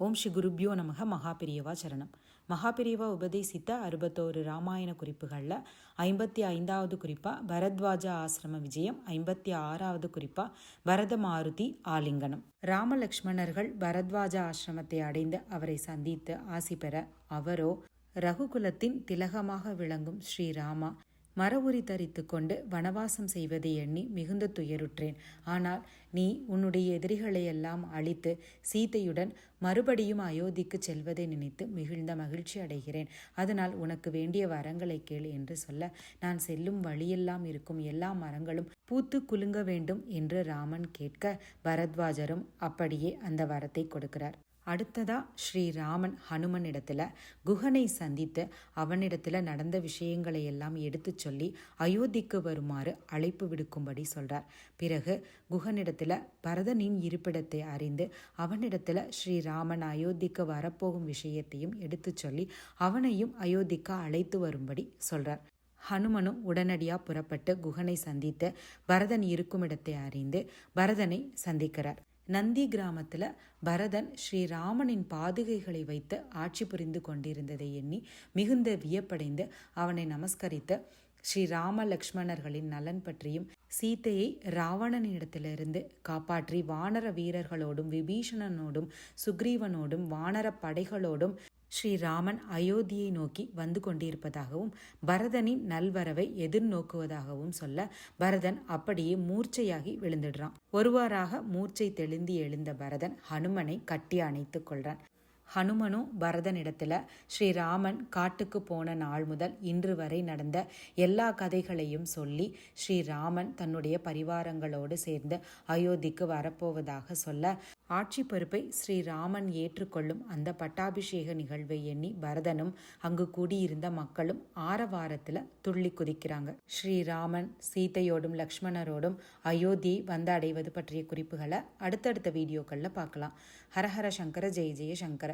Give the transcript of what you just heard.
ஓம் ஸ்ரீ குருப்யோ நமக மகாபிரியவா சரணம். மகாபிரியவா உபதேசித்த அறுபத்தோரு ராமாயண குறிப்புகளில் ஐம்பத்தி ஐந்தாவது குறிப்பாக பரத்வாஜ ஆசிரம விஜயம் ஐம்பத்தி ஆறாவது குறிப்பாக பரத மாருதி ஆலிங்கனம். ராமலக்ஷ்மணர்கள் பரத்வாஜ ஆசிரமத்தை அடைந்து அவரை சந்தித்து ஆசி பெற அவரோ ரகுகுலத்தின் திலகமாக விளங்கும் ஸ்ரீராமா மரவுரி தரித்து கொண்டு வனவாசம் செய்வதை எண்ணி மிகுந்த துயருற்றேன். ஆனால் நீ உன்னுடைய எதிரிகளையெல்லாம் அழித்து சீதையுடன் மறுபடியும் அயோத்திக்கு செல்வதை நினைத்து மிகுந்த மகிழ்ச்சி அடைகிறேன். அதனால் உனக்கு வேண்டிய வரங்களை கேள் என்று சொல்ல நான் செல்லும் வழியெல்லாம் இருக்கும் எல்லா மரங்களும் பூத்து குலுங்க வேண்டும் என்று ராமன் கேட்க பரத்வாஜரும் அப்படியே அந்த வரத்தை கொடுக்கிறார். அடுத்ததா ஸ்ரீராமன் ஹனுமனிடத்துல குஹனை சந்தித்து அவனிடத்துல நடந்த விஷயங்களை எல்லாம் எடுத்து சொல்லி அயோத்திக்கு வருமாறு அழைப்பு விடுக்கும்படி சொல்றார். பிறகு குஹனிடத்துல பரதனின் இருப்பிடத்தை அறிந்து அவனிடத்துல ஸ்ரீராமன் அயோத்திக்கு வரப்போகும் விஷயத்தையும் எடுத்து சொல்லி அவனையும் அயோத்திக்கு அழைத்து வரும்படி சொல்றார். ஹனுமனும் உடனடியாக புறப்பட்டு குகனை சந்தித்து பரதன் இருக்கும் இடத்தை அறிந்து பரதனை சந்திக்கிறார். நந்தி கிராமத்தில் பரதன் ஸ்ரீராமனின் பாதுகைகளை வைத்து ஆட்சி புரிந்து கொண்டிருந்ததை எண்ணி மிகுந்த வியப்படைந்து அவனை நமஸ்கரித்த ஸ்ரீராம லக்ஷ்மணர்களின் நலன் பற்றியும் சீத்தையை ராவணனிடத்திலிருந்து காப்பாற்றி வானர வீரர்களோடும் விபீஷணனோடும் சுக்ரீவனோடும் வானர படைகளோடும் ஸ்ரீராமன் அயோத்தியை நோக்கி வந்து கொண்டிருப்பதாகவும் பரதனின் நல்வரவை எதிர்நோக்குவதாகவும் சொல்ல பரதன் அப்படியே மூர்ச்சையாகி விழுந்துடுறான். ஒருவாறாக மூர்ச்சை தெளிந்து எழுந்த பரதன் ஹனுமனை கட்டி அணைத்துக் கொள்றான். ஹனுமனும் பரதனிடத்தில் ஸ்ரீராமன் காட்டுக்கு போன நாள் முதல் இன்று வரை நடந்த எல்லா கதைகளையும் சொல்லி ஸ்ரீராமன் தன்னுடைய பரிவாரங்களோடு சேர்ந்து அயோத்திக்கு வரப்போவதாக சொல்ல ஆட்சி பொறுப்பை ஸ்ரீராமன் ஏற்றுக்கொள்ளும் அந்த பட்டாபிஷேக நிகழ்வை எண்ணி பரதனும் அங்கு கூடியிருந்த மக்களும் ஆரவாரத்தில் துள்ளி குதிக்கிறாங்க. ஸ்ரீராமன் சீதையோடும் லக்ஷ்மணரோடும் அயோத்தியை வந்து அடைவது பற்றிய குறிப்புகளை அடுத்தடுத்த வீடியோக்களில் பார்க்கலாம். ஹரஹர சங்கர ஜெய ஜெய சங்கர.